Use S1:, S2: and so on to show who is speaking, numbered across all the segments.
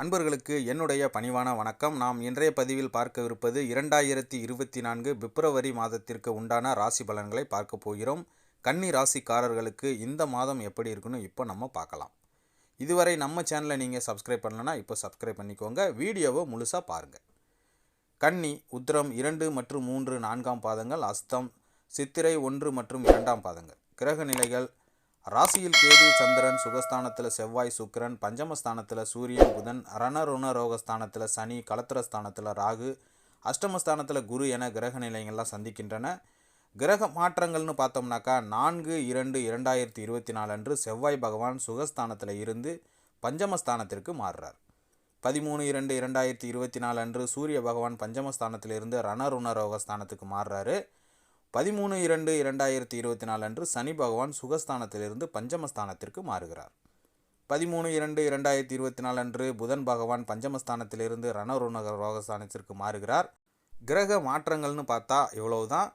S1: அன்பர்களுக்கு என்னுடைய பணிவான வணக்கம். நாம் இன்றைய பதிவில் பார்க்கவிருப்பது இரண்டாயிரத்தி இருபத்தி நான்கு பிப்ரவரி மாதத்திற்கு உண்டான ராசி பலன்களை பார்க்க போகிறோம். கன்னி ராசிக்காரர்களுக்கு இந்த மாதம் எப்படி இருக்குன்னு இப்போ நம்ம பார்க்கலாம். இதுவரை நம்ம சேனலை நீங்கள் சப்ஸ்கிரைப் பண்ணலன்னா இப்போ சப்ஸ்கிரைப் பண்ணிக்கோங்க. வீடியோவை முழுசாக பாருங்கள் கன்னி உத்திரம் இரண்டு மற்றும் மூன்று நான்காம் பாதங்கள் அஸ்தம் சித்திரை ஒன்று மற்றும் இரண்டாம் பாதங்கள். கிரக நிலைகள் ராசியில் கேது சந்திரன் சுகஸ்தானத்தில் செவ்வாய் சுக்கிரன் பஞ்சமஸ்தானத்தில் சூரியன் புதன் ரணருண ரோகஸ்தானத்தில் சனி கலத்திரஸ்தானத்தில் ராகு அஷ்டமஸ்தானத்தில் குரு என கிரக நிலைகள்லாம் சந்திக்கின்றன. கிரக மாற்றங்கள்னு பார்த்தோம்னாக்கா நான்கு இரண்டு இரண்டாயிரத்தி இருபத்தி நாலு அன்று செவ்வாய் பகவான் சுகஸ்தானத்தில் இருந்து பஞ்சமஸ்தானத்திற்கு மாறுறார். பதிமூணு இரண்டு இரண்டாயிரத்தி இருபத்தி நாலு அன்று சூரிய பகவான் பஞ்சமஸ்தானத்திலிருந்து ரணருண ரோகஸ்தானத்துக்கு மாறுறாரு. பதிமூணு இரண்டு இரண்டாயிரத்தி இருபத்தி நாலு அன்று சனி பகவான் சுகஸ்தானத்திலிருந்து பஞ்சமஸ்தானத்திற்கு மாறுகிறார். பதிமூணு இரண்டு இரண்டாயிரத்தி இருபத்தி நாலு அன்று புதன் பகவான் பஞ்சமஸ்தானத்திலிருந்து ரணருண ரோகஸ்தானத்திற்கு மாறுகிறார். கிரக மாற்றங்கள்னு பார்த்தா இவ்வளவுதான்.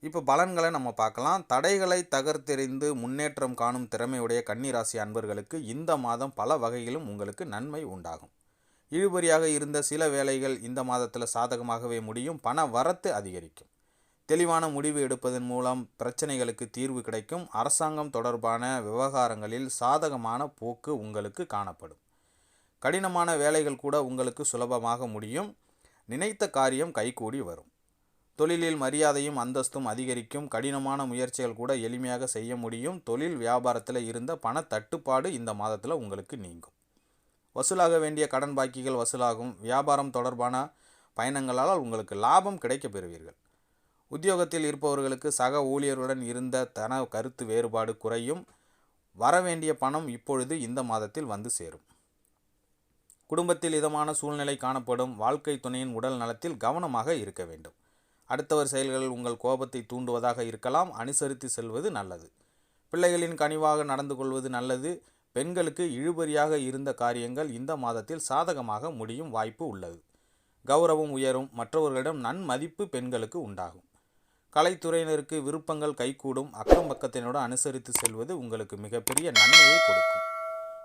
S1: இப்போ பலன்களை நம்ம பார்க்கலாம். தடைகளை தகர்த்தெறிந்து முன்னேற்றம் காணும் திறமையுடைய கன்னிராசி அன்பர்களுக்கு இந்த மாதம் பல வகையிலும் உங்களுக்கு நன்மை உண்டாகும். இழுபறியாக இருந்த சில வேலைகள் இந்த மாதத்தில் சாதகமாகவே முடியும். பண வரத்து அதிகரிக்கும். தெளிவான முடிவு எடுப்பதன் மூலம் பிரச்சனைகளுக்கு தீர்வு கிடைக்கும். அரசாங்கம் தொடர்பான விவகாரங்களில் சாதகமான போக்கு உங்களுக்கு காணப்படும். கடினமான வேலைகள் கூட உங்களுக்கு சுலபமாக முடியும். நினைத்த காரியம் கைகூடி வரும். தொழிலில் மரியாதையும் அந்தஸ்தும் அதிகரிக்கும். கடினமான முயற்சிகள் கூட எளிமையாக செய்ய முடியும். தொழில் வியாபாரத்தில் இருந்த பண தட்டுப்பாடு இந்த மாதத்தில் உங்களுக்கு நீங்கும். வசூலாக வேண்டிய கடன் பாக்கிகள் வசூலாகும். வியாபாரம் தொடர்பான பயணங்களால் உங்களுக்கு லாபம் கிடைக்க பெறுவீர்கள். உத்தியோகத்தில் இருப்பவர்களுக்கு சக ஊழியர்களுடன் இருந்த தன கருத்து வேறுபாடு குறையும். வரவேண்டிய பணம் இப்பொழுது இந்த மாதத்தில் வந்து சேரும். குடும்பத்தில் இதமான சூழ்நிலை காணப்படும். வாழ்க்கை துணையின் உடல் நலத்தில் கவனமாக இருக்க வேண்டும். அடுத்தவர் செயல்கள் உங்கள் கோபத்தை தூண்டுவதாக இருக்கலாம். அனுசரித்து செல்வது நல்லது. பிள்ளைகளின் கனிவாக நடந்து கொள்வது நல்லது. பெண்களுக்கு இழுபறியாக இருந்த காரியங்கள் இந்த மாதத்தில் சாதகமாக முடியும் வாய்ப்பு உள்ளது. கௌரவம் உயரும். மற்றவர்களிடம் நன்மதிப்பு பெண்களுக்கு உண்டாகும். கலைத்துறையினருக்கு விருப்பங்கள் கைகூடும் அக்கம் பக்கத்தினோடு அனுசரித்து செல்வது உங்களுக்கு மிகப்பெரிய நன்மையை கொடுக்கும்.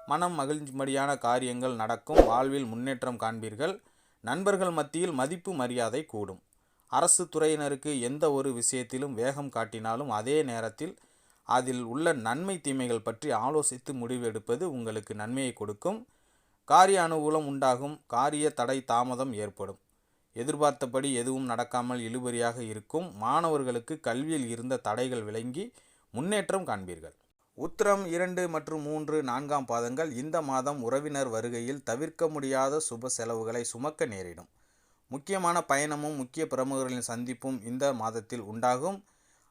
S1: மனம் மகிழ்ச்சிமடியான காரியங்கள் நடக்கும். வாழ்வில் முன்னேற்றம் காண்பீர்கள். நண்பர்கள் மத்தியில் மதிப்பு மரியாதை கூடும். அரசு துறையினருக்கு எந்த ஒரு விஷயத்திலும் வேகம் காட்டினாலும் அதே நேரத்தில் அதில் உள்ள நன்மை தீமைகள் பற்றி ஆலோசித்து முடிவெடுப்பது உங்களுக்கு நன்மையை கொடுக்கும். காரிய அனுகூலம் உண்டாகும். காரிய தடை தாமதம் ஏற்படும். எதிர்பார்த்தபடி எதுவும் நடக்காமல் இழுபறியாக இருக்கும் மாணவர்களுக்கு கல்வியில் இருந்த தடைகள் விளங்கி முன்னேற்றம் காண்பீர்கள். உத்திரம் இரண்டு மற்றும் மூன்று நான்காம் பாதங்கள் இந்த மாதம் உறவினர் வருகையில் தவிர்க்க முடியாத சுப செலவுகளை சுமக்க நேரிடும். முக்கியமான பயணமும் முக்கிய பிரமுகர்களின் சந்திப்பும் இந்த மாதத்தில் உண்டாகும்.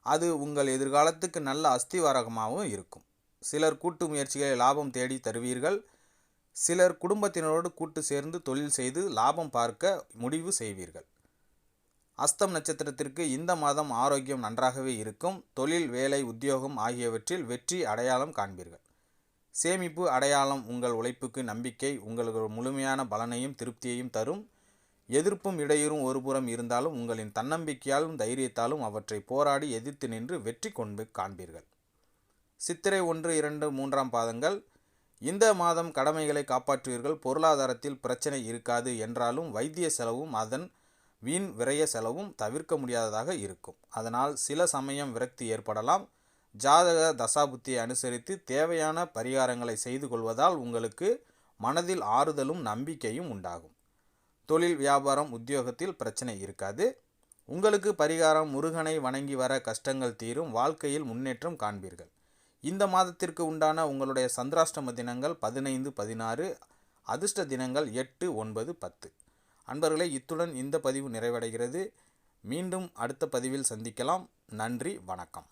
S1: அது உங்கள் எதிர்காலத்துக்கு நல்ல அஸ்திவாரகமாகவும் இருக்கும். சிலர் கூட்டு முயற்சிகளை லாபம் தேடி தருவீர்கள். சிலர் குடும்பத்தினரோடு கூட்டு சேர்ந்து தொழில் செய்து லாபம் பார்க்க முடிவு செய்வீர்கள். அஸ்தம் நட்சத்திரத்திற்கு இந்த மாதம் ஆரோக்கியம் நன்றாகவே இருக்கும். தொழில் வேலை உத்தியோகம் ஆகியவற்றில் வெற்றி அடையாளம் காண்பீர்கள். சேமிப்பு அடையாளம் உங்கள் உழைப்புக்கு நம்பிக்கை உங்களுக்கு முழுமையான பலனையும் திருப்தியையும் தரும். எதிர்ப்பும் இடையூறும் ஒருபுறம் இருந்தாலும் உங்களின் தன்னம்பிக்கையாலும் தைரியத்தாலும் அவற்றை போராடி எதிர்த்து நின்று வெற்றி கொண்டு காண்பீர்கள். சித்திரை ஒன்று இரண்டு மூன்றாம் பாதங்கள். இந்த மாதம் கடமைகளை காப்பாற்றுவீர்கள் பொருளாதாரத்தில் பிரச்சனை இருக்காது என்றாலும் வைத்திய செலவும் அதன் வீண் விரய செலவும் தவிர்க்க முடியாததாக இருக்கும். அதனால் சில சமயம் விரக்தி ஏற்படலாம். ஜாதக தசாபுத்தியை அனுசரித்து தேவையான பரிகாரங்களை செய்து கொள்வதால் உங்களுக்கு மனதில் ஆறுதலும் நம்பிக்கையும் உண்டாகும். தொழில் வியாபாரம் உத்தியோகத்தில் பிரச்சனை இருக்காது. உங்களுக்கு பரிகாரம் முருகனை வணங்கி வர கஷ்டங்கள் தீரும். வாழ்க்கையில் முன்னேற்றம் காண்பீர்கள். இந்த மாதத்திற்கு உண்டான உங்களுடைய சந்திராஷ்டம தினங்கள் பதினைந்து பதினாறு அதிர்ஷ்ட தினங்கள் எட்டு ஒன்பது பத்து. அன்பர்களே இத்துடன் இந்த பதிவு நிறைவடைகிறது. மீண்டும் அடுத்த பதிவில் சந்திக்கலாம். நன்றி வணக்கம்.